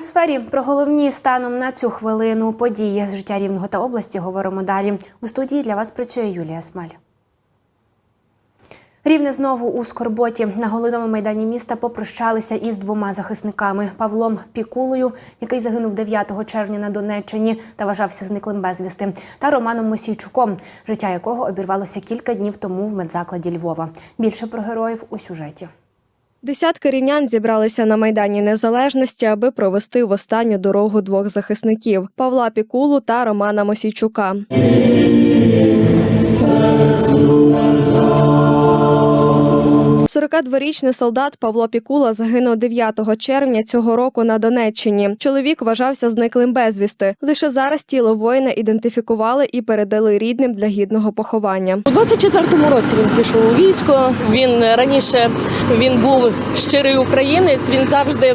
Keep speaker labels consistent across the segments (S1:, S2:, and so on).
S1: сфері про головні станом на цю хвилину події з життя рівного та області говоримо далі. У студії для вас працює Юлія Смаль. Рівне знову у Скорботі на головному майдані міста попрощалися із двома захисниками Павлом Пікулою, який загинув 9 червня на Донеччині та вважався зниклим безвісти, та Романом Мосійчуком, життя якого обірвалося кілька днів тому в медзакладі Львова. Більше про героїв у сюжеті.
S2: Десятки рівнян зібралися на майдані Незалежності, аби провести в останню дорогу двох захисників Павла Пікулу та Романа Мосійчука. – 42-річний солдат Павло Пікула загинув 9 червня цього року на Донеччині. Чоловік вважався зниклим безвісти. Лише зараз тіло воїна ідентифікували і передали рідним для гідного поховання.
S3: У 24-му році він пішов у військо. Він раніше він був щирий українець. Він завжди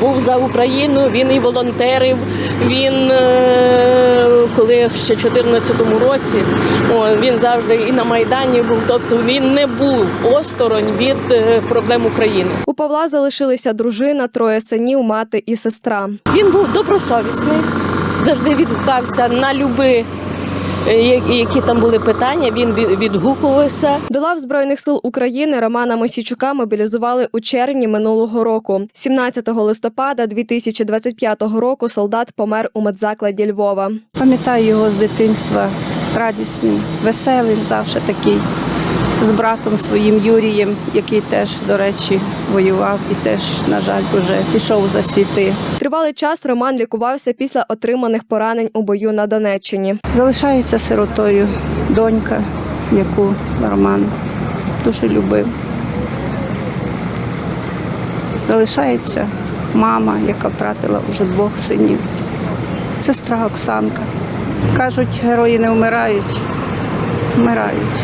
S3: був за Україну. Він і волонтерив. Він коли ще в 14-му році він завжди і на майдані був. Тобто він не був осторонь від е, проблем України.
S2: У Павла залишилися дружина, троє синів, мати і сестра.
S3: Він був добросовісний, завжди відгукався на люби. Е, Які там були питання, він відгукувався.
S2: До лав збройних сил України Романа Мосійчука мобілізували у червні минулого року. 17 листопада 2025 року солдат помер у медзакладі Львова.
S4: Пам'ятаю його з дитинства радісним, веселим, завжди такий. З братом своїм Юрієм, який теж, до речі, воював і теж, на жаль, уже пішов за світи.
S2: Тривалий час Роман лікувався після отриманих поранень у бою на Донеччині.
S4: Залишається сиротою донька, яку Роман дуже любив. Залишається мама, яка втратила вже двох синів, сестра Оксанка. Кажуть, герої не вмирають, вмирають.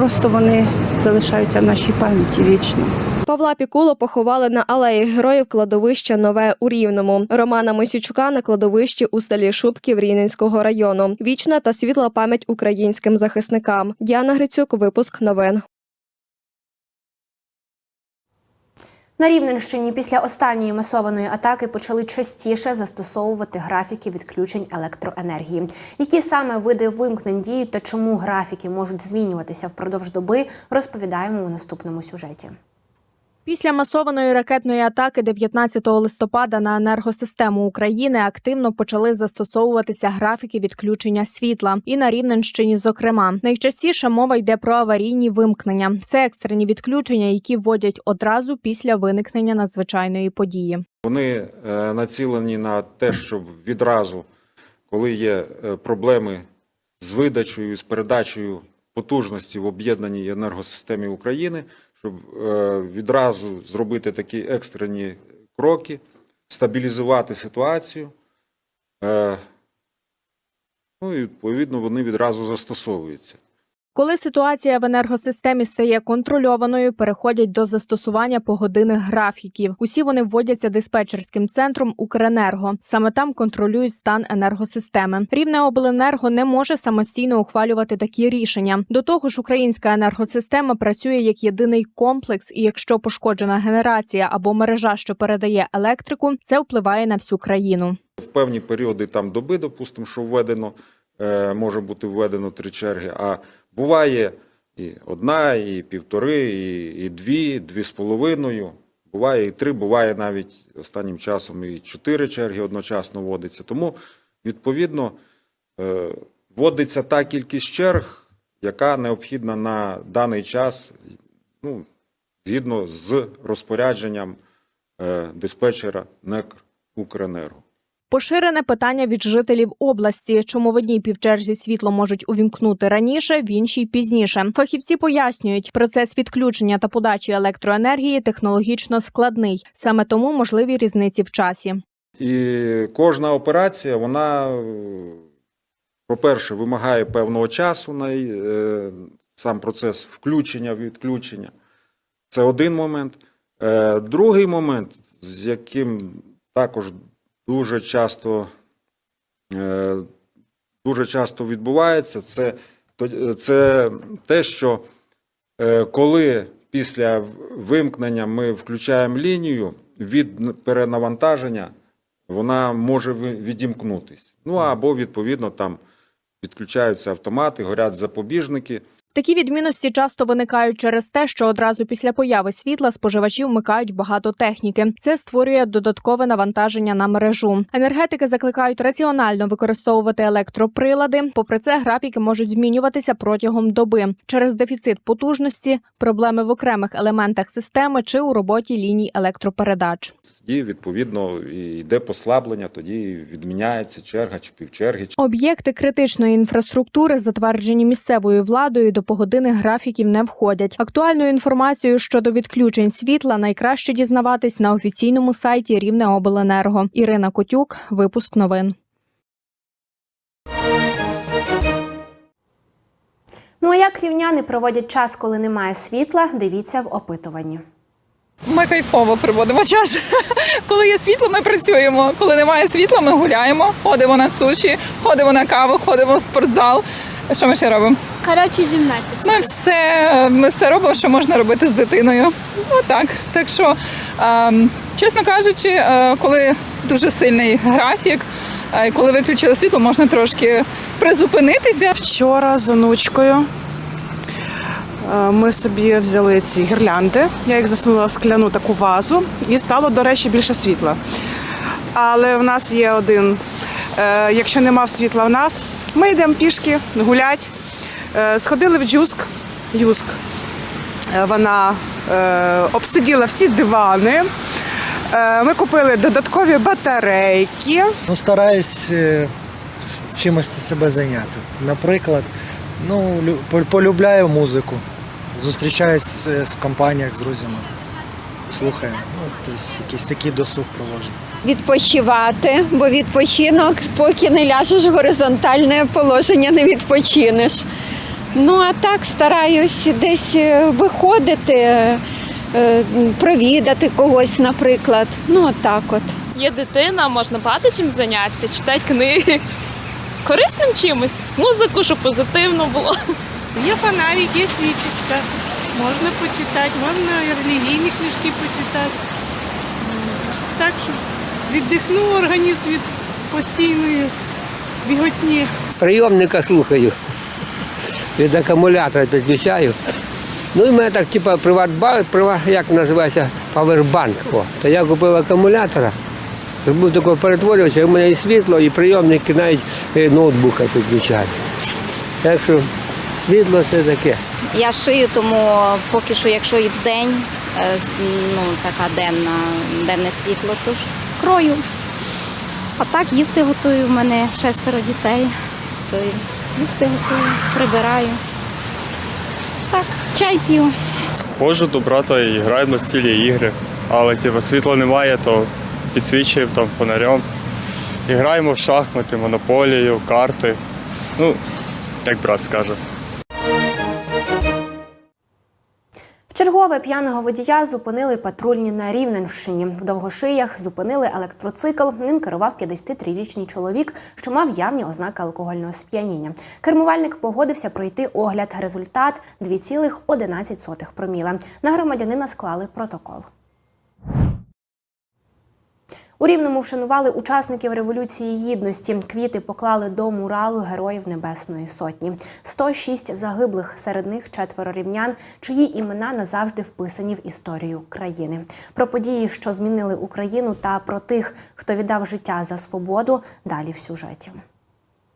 S4: Просто вони залишаються в нашій пам'яті вічно.
S2: Павла Пікуло поховали на алеї героїв кладовища Нове у Рівному. Романа Мисючука на кладовищі у селі Шубків Рівненського району. Вічна та світла пам'ять українським захисникам. Діана Грицюк, випуск новин.
S1: На Рівненщині після останньої масованої атаки почали частіше застосовувати графіки відключень електроенергії. Які саме види вимкнень діють та чому графіки можуть змінюватися впродовж доби, розповідаємо у наступному сюжеті.
S5: Після масованої ракетної атаки 19 листопада на енергосистему України активно почали застосовуватися графіки відключення світла, і на Рівненщині, зокрема, найчастіше мова йде про аварійні вимкнення. Це екстрені відключення, які вводять одразу після виникнення надзвичайної події.
S6: Вони е, націлені на те, щоб відразу, коли є е, проблеми з видачею, з передачею потужності в об'єднаній енергосистемі України, щоб е, відразу зробити такі екстрені кроки, стабілізувати ситуацію. Е, Ну і відповідно вони відразу застосовуються.
S5: Коли ситуація в енергосистемі стає контрольованою, переходять до застосування погодинних графіків. Усі вони вводяться диспетчерським центром Укренерго. Саме там контролюють стан енергосистеми. Рівне обленерго не може самостійно ухвалювати такі рішення. До того ж, українська енергосистема працює як єдиний комплекс, і якщо пошкоджена генерація або мережа, що передає електрику, це впливає на всю країну.
S6: В певні періоди там доби, допустимо, що введено, е, може бути введено три черги, а буває і одна, і півтори, і, і дві, дві з половиною. Буває і три, буває навіть останнім часом і чотири черги одночасно вводиться. Тому, відповідно, е, вводиться та кількість черг, яка необхідна на даний час, ну, згідно з розпорядженням е, диспетчера НЕК Укренерго.
S5: Поширене питання від жителів області, чому в одній півчерзі світло можуть увімкнути раніше, в іншій пізніше. Фахівці пояснюють, процес відключення та подачі електроенергії технологічно складний, саме тому можливі різниці в часі.
S6: І кожна операція, вона, по-перше, вимагає певного часу на е, сам процес включення, відключення. Це один момент. Е, Другий момент, з яким також дуже часто, е, дуже часто відбувається, це, це те, що е, коли після вимкнення ми включаємо лінію, від перенавантаження вона може відімкнутись. Ну або відповідно там підключаються автомати, горять запобіжники.
S5: Такі відмінності часто виникають через те, що одразу після появи світла споживачі вмикають багато техніки. Це створює додаткове навантаження на мережу. Енергетики закликають раціонально використовувати електроприлади. Попри це, графіки можуть змінюватися протягом доби через дефіцит потужності, проблеми в окремих елементах системи чи у роботі ліній електропередач.
S6: Тоді відповідно і йде послаблення, тоді відміняється черга чи півчерги.
S5: Об'єкти критичної інфраструктури, затверджені місцевою владою, до погодинних графіків не входять. Актуальну інформацію щодо відключень світла найкраще дізнаватись на офіційному сайті Рівнеобленерго. Ірина Котюк, випуск новин.
S1: Ну а як рівняни проводять час, коли немає світла, дивіться в опитуванні.
S7: Ми кайфово проводимо час. Коли є світло, ми працюємо. Коли немає світла, ми гуляємо, ходимо на суші, ходимо на каву, ходимо в спортзал. Що ми ще робимо?
S8: Коротше, зімнатися.
S7: Ми все, ми все робимо, що можна робити з дитиною. Отак. Так що, ем, чесно кажучи, е, коли дуже сильний графік, е, коли виключили світло, можна трошки призупинитися.
S9: Вчора з онучкою ми собі взяли ці гірлянди. Я їх засунула в скляну таку вазу і стало, до речі, більше світла. Але в нас є один. е, Якщо нема світла в нас, ми йдемо пішки гулять. Е, Сходили в Джуск. Юск. Е, Вона е, обсиділа всі дивани. Е, Ми купили додаткові батарейки.
S10: Ну, стараюсь е, чимось себе зайняти. Наприклад, ну, лю- полюбляю музику. Зустрічаюсь в компаніях з друзями. Слухаю. Ну, тобто якийсь такий досуг проводжу.
S11: відпочивати, бо відпочинок, поки не ляжеш в горизонтальне положення, не відпочинеш. Ну а так стараюсь десь е, виходити, е, провідати когось, наприклад. Ну, отак от.
S12: Є дитина, можна багато чим зайнятися, читати книги. Корисним чимось. Музику, щоб позитивно було.
S13: Є фонарик, є свічечка. Можна почитати, можна релігійні книжки почитати. Так, щоб віддихнув організм від постійної біготні.
S14: прийомника слухаю. Від акумулятора підключаю. Ну і в мене так, типу, приватбанк, приват, як називається, павербанк. О, то я купив акумулятора, зробив такого перетворювача, і в мене і світло, і прийомники навіть е, ноутбука підключаю. Так що світло це таке.
S11: Я шию, тому поки що, якщо і вдень, е, з- ну, така денна, денне світло, то ж крою. А так їсти готую, в мене шестеро дітей, то й їсти готую, прибираю. Так, чай п'ю.
S15: Ходжу до брата і граємо в цілі ігри. Але типу, світла немає, то підсвічуємо там фонарем. І граємо в шахмати, монополію, карти. Ну, як брат скаже.
S1: Вчергове п'яного водія зупинили патрульні на Рівненщині. В Довгошиях зупинили електроцикл. Ним керував 53-річний чоловік, що мав явні ознаки алкогольного сп'яніння. Кермувальник погодився пройти огляд. Результат 2,11 проміла. На громадянина склали протокол. У Рівному вшанували учасників Революції Гідності. Квіти поклали до муралу Героїв Небесної Сотні. 106 загиблих, серед них четверо рівнян, чиї імена назавжди вписані в історію країни. Про події, що змінили Україну, та про тих, хто віддав життя за свободу, далі в сюжеті.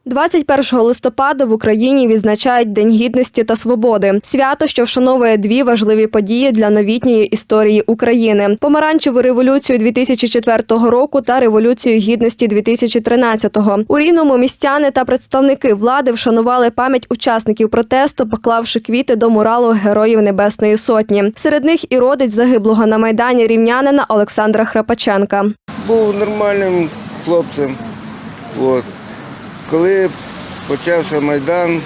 S2: 21 листопада в Україні відзначають День гідності та свободи. Свято, що вшановує дві важливі події для новітньої історії України: помаранчеву революцію 2004 року та революцію гідності 2013-го. У рівному містяни та представники влади вшанували пам'ять учасників протесту, поклавши квіти до муралу Героїв Небесної Сотні. Серед них і родич загиблого на майдані рівнянина Олександра Храпаченка.
S16: був нормальним хлопцем. От. Коли почався Майдан,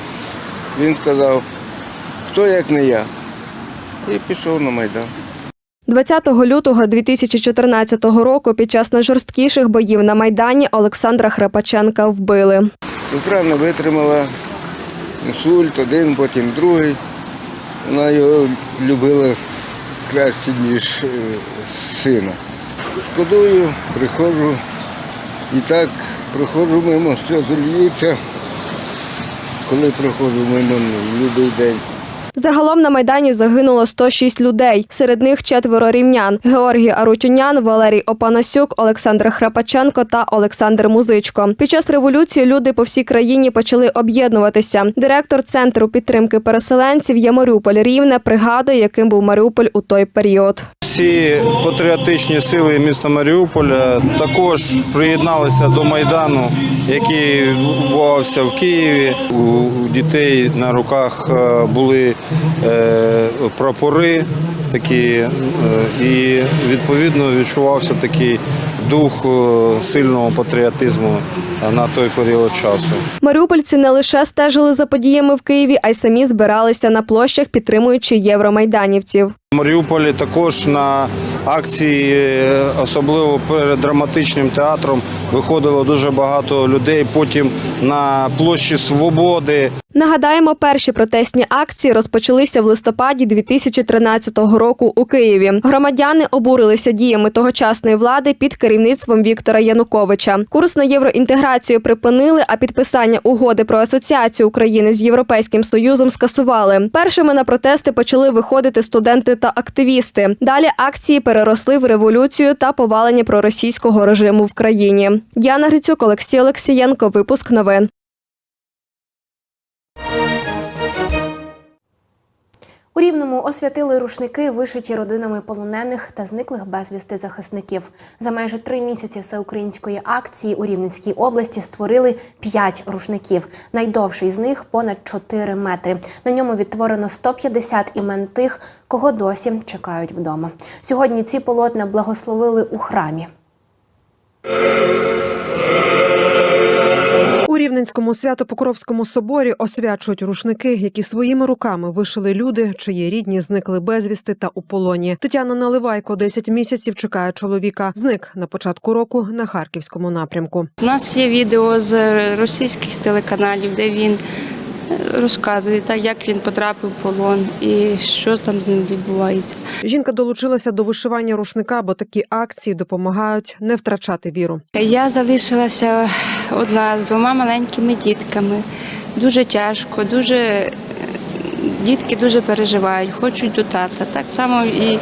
S16: він сказав, хто як не я. І пішов на Майдан.
S2: 20 лютого 2014 року під час найжорсткіших боїв на Майдані Олександра Храпаченка вбили.
S16: Сестра не витримала інсульт, один, потім другий. Вона його любила краще, ніж е, сина. шкодую, приходжу і так проходжу мимо, все льються, коли проходжу мимо ну, любий день.
S2: Загалом на майдані загинуло 106 людей. Серед них четверо рівнян: Георгій Арутюнян, Валерій Опанасюк, Олександр Храпаченко та Олександр Музичко. Під час революції люди по всій країні почали об'єднуватися. Директор центру підтримки переселенців є Маріуполь Рівне пригадує, яким був Маріуполь у той період.
S8: Всі патріотичні сили міста Маріуполя також приєдналися до майдану, який відбувався в Києві. У дітей на руках е, були прапори такі, е, і відповідно відчувався такий дух е, сильного патріотизму на той період часу.
S2: Маріупольці не лише стежили за подіями в Києві, а й самі збиралися на площах, підтримуючи євромайданівців.
S8: В Маріуполі також на акції, е, особливо перед драматичним театром, виходило дуже багато людей. Потім на площі Свободи.
S2: Нагадаємо, перші протестні акції розпочалися в листопаді 2013 року у Києві. Громадяни обурилися діями тогочасної влади під керівництвом Віктора Януковича. Курс на євроінтеграцію припинили, а підписання угоди про асоціацію України з Європейським Союзом скасували. Першими на протести почали виходити студенти та активісти. Далі акції переросли в революцію та повалення проросійського режиму в країні. Діана Грицюк, Олексій Олексієнко. Випуск новин.
S1: У Рівному освятили рушники, вишиті родинами полонених та зниклих безвісти захисників. За майже три місяці всеукраїнської акції у Рівненській області створили п'ять рушників. Найдовший з них понад 4 метри. На ньому відтворено 150 імен тих, кого досі чекають вдома. Сьогодні ці полотна благословили у храмі.
S17: Рівненському свято-покровському соборі освячують рушники, які своїми руками вишили люди, чиї рідні зникли безвісти та у полоні. Тетяна Наливайко 10 місяців чекає чоловіка. Зник на початку року на харківському напрямку.
S18: У нас є відео з російських телеканалів, де він розказує, так, як він потрапив в полон і що там з ним відбувається.
S17: Жінка долучилася до вишивання рушника, бо такі акції допомагають не втрачати віру.
S18: Я залишилася одна з двома маленькими дітками. Дуже тяжко, дуже дітки дуже переживають, хочуть до тата. Так само і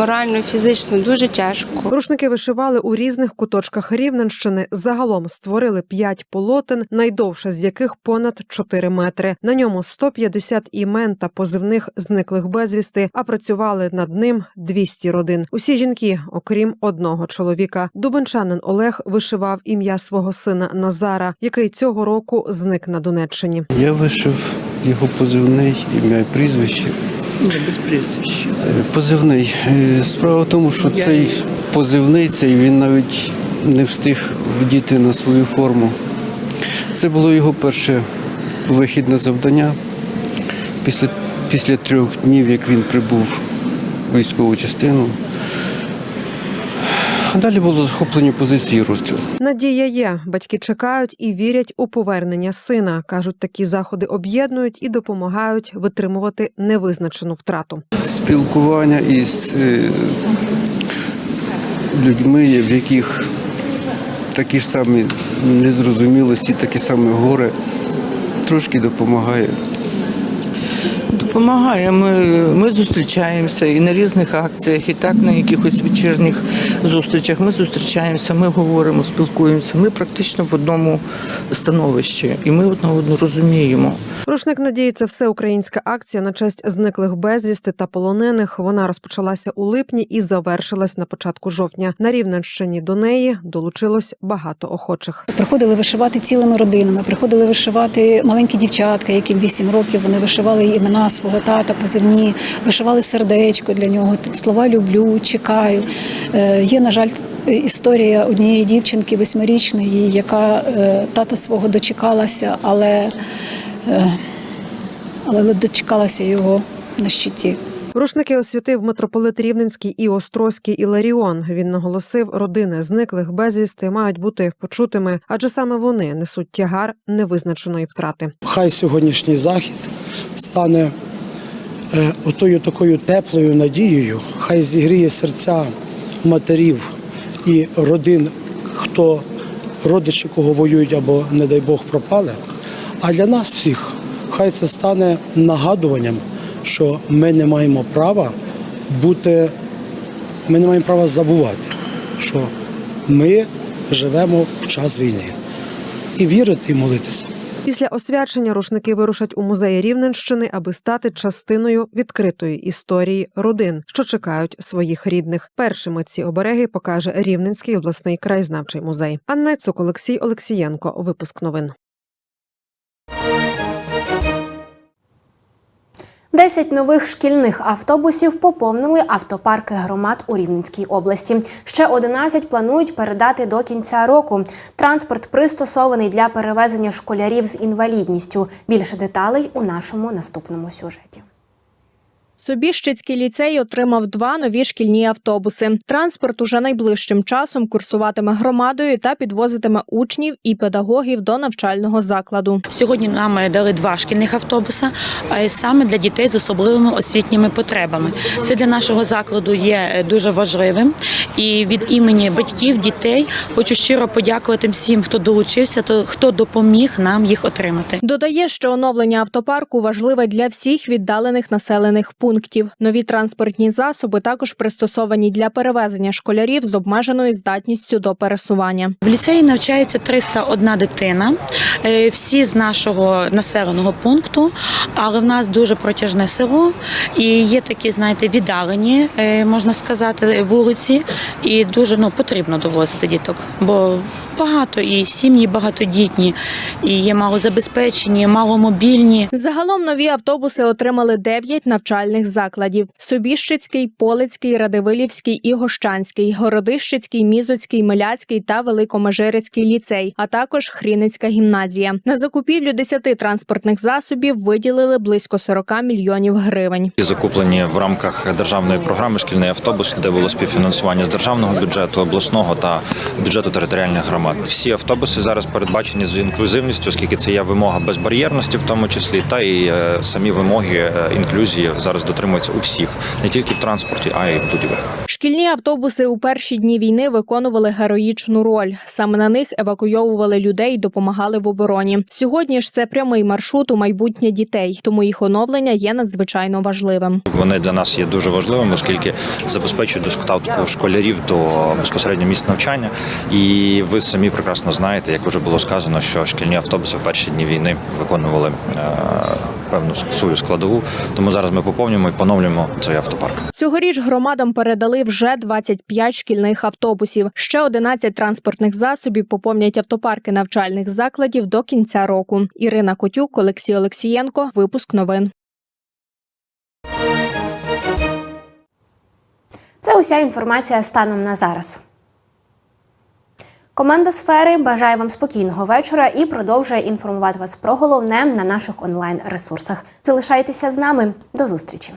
S18: морально, фізично дуже тяжко.
S17: Рушники вишивали у різних куточках Рівненщини. Загалом створили п'ять полотен, найдовше з яких понад 4 метри. На ньому 150 імен та позивних зниклих безвісти, а працювали над ним 200 родин. Усі жінки, окрім одного чоловіка. Дубенчанин Олег вишивав ім'я свого сина Назара, який цього року зник на Донеччині.
S19: Я вишив його позивний ім'я і прізвище.
S20: Без прізвища.
S19: Е, Позивний. Е, Справа в тому, що цей позивний цей він навіть не встиг вдіти на свою форму. Це було його перше вихідне завдання. Після, після трьох днів, як він прибув в військову частину. Далі було захоплені позиції і.
S17: Надія є. Батьки чекають і вірять у повернення сина. кажуть, такі заходи об'єднують і допомагають витримувати невизначену втрату.
S19: спілкування із е, людьми, в яких такі ж самі незрозумілості, такі самі горе, трошки допомагає.
S20: Допомагає. Ми, ми зустрічаємося і на різних акціях, і так на якихось вечірніх зустрічах. Ми зустрічаємося, ми говоримо, спілкуємося. Ми практично в одному становищі, і ми одне одного розуміємо.
S17: Рушник надії це всеукраїнська акція на честь зниклих безвісти та полонених. Вона розпочалася у липні і завершилась на початку жовтня. На Рівненщині до неї долучилось багато охочих.
S21: Приходили вишивати цілими родинами, приходили вишивати маленькі дівчатка, яким 8 років. Вони вишивали імена свого тата, позивні, вишивали сердечко для нього, слова люблю, чекаю. Е, Є, на жаль, історія однієї дівчинки восьмирічної, яка е, тата свого дочекалася, але, е, але дочекалася його на щиті.
S17: Рушники освятив митрополит Рівненський і Острозький Іларіон. Він наголосив, родини зниклих безвісти мають бути почутими, адже саме вони несуть тягар невизначеної втрати.
S22: Хай сьогоднішній захід стане отою такою теплою надією, хай зігріє серця матерів, і родин, хто родичі кого воюють або, не дай Бог, пропали. А для нас всіх хай це стане нагадуванням, що ми не маємо права бути, ми не маємо права забувати, що ми живемо в час війни. І вірити, і молитися.
S17: Після освячення рушники вирушать у музеї Рівненщини, аби стати частиною відкритої історії родин, що чекають своїх рідних. Першими ці обереги покаже Рівненський обласний краєзнавчий музей. Анна Цук, Олексій Олексієнко. Випуск новин.
S1: Десять нових шкільних автобусів поповнили автопарки громад у Рівненській області. Ще 11 планують передати до кінця року. Транспорт пристосований для перевезення школярів з інвалідністю. Більше деталей у нашому наступному сюжеті.
S5: Собіщицький ліцей отримав два нові шкільні автобуси. Транспорт уже найближчим часом курсуватиме громадою та підвозитиме учнів і педагогів до навчального закладу.
S23: Сьогодні нам дали два шкільних автобуса, а саме для дітей з особливими освітніми потребами. Це для нашого закладу є дуже важливим. І від імені батьків, дітей хочу щиро подякувати всім, хто долучився, то хто допоміг нам їх отримати.
S5: Додає, що оновлення автопарку важливе для всіх віддалених населених пунктів. Нові транспортні засоби також пристосовані для перевезення школярів з обмеженою здатністю до пересування.
S23: В ліцеї навчається 301 дитина, е, всі з нашого населеного пункту, але в нас дуже протяжне село і є такі, знаєте, віддалені, е, можна сказати, вулиці, і дуже ну потрібно довозити діток, бо багато і сім'ї багатодітні, і є малозабезпечені, маломобільні.
S5: Загалом нові автобуси отримали 9 навчальних закладів: Собіщицький, Полицький, Радивилівський і Гощанський, Городищицький, Мізоцький, Миляцький та Великомежирицький ліцей, а також Хріницька гімназія. На закупівлю 10 транспортних засобів виділили близько 40 мільйонів гривень.
S24: Закуплені в рамках державної програми шкільний автобус, де було співфінансування з державного бюджету, обласного та бюджету територіальних громад. Всі автобуси зараз передбачені з інклюзивністю, оскільки це є вимога безбар'єрності, в тому числі, та і е, самі вимоги е, інклюзії зараз дотримуються у всіх, не тільки в транспорті, а й в будівлях.
S5: Шкільні автобуси у перші дні війни виконували героїчну роль. Саме на них евакуйовували людей, і допомагали в обороні. Сьогодні ж це прямий маршрут у майбутнє дітей, тому їх оновлення є надзвичайно важливим.
S24: Вони для нас є дуже важливими, оскільки забезпечують доставку школярів до безпосередньо місць навчання. І ви самі прекрасно знаєте, як вже було сказано, що шкільні автобуси в перші дні війни виконували е, певну свою складову. Тому зараз ми поповнюємо і поновлюємо цей автопарк.
S5: Цьогоріч громадам передали вже 25 шкільних автобусів. Ще 11 транспортних засобів поповнять автопарки навчальних закладів до кінця року. Ірина Котюк, Олексій Олексієнко. Випуск новин.
S1: Це уся інформація станом на зараз. Команда сфери бажає вам спокійного вечора і продовжує інформувати вас про головне на наших онлайн ресурсах. Залишайтеся з нами. До зустрічі.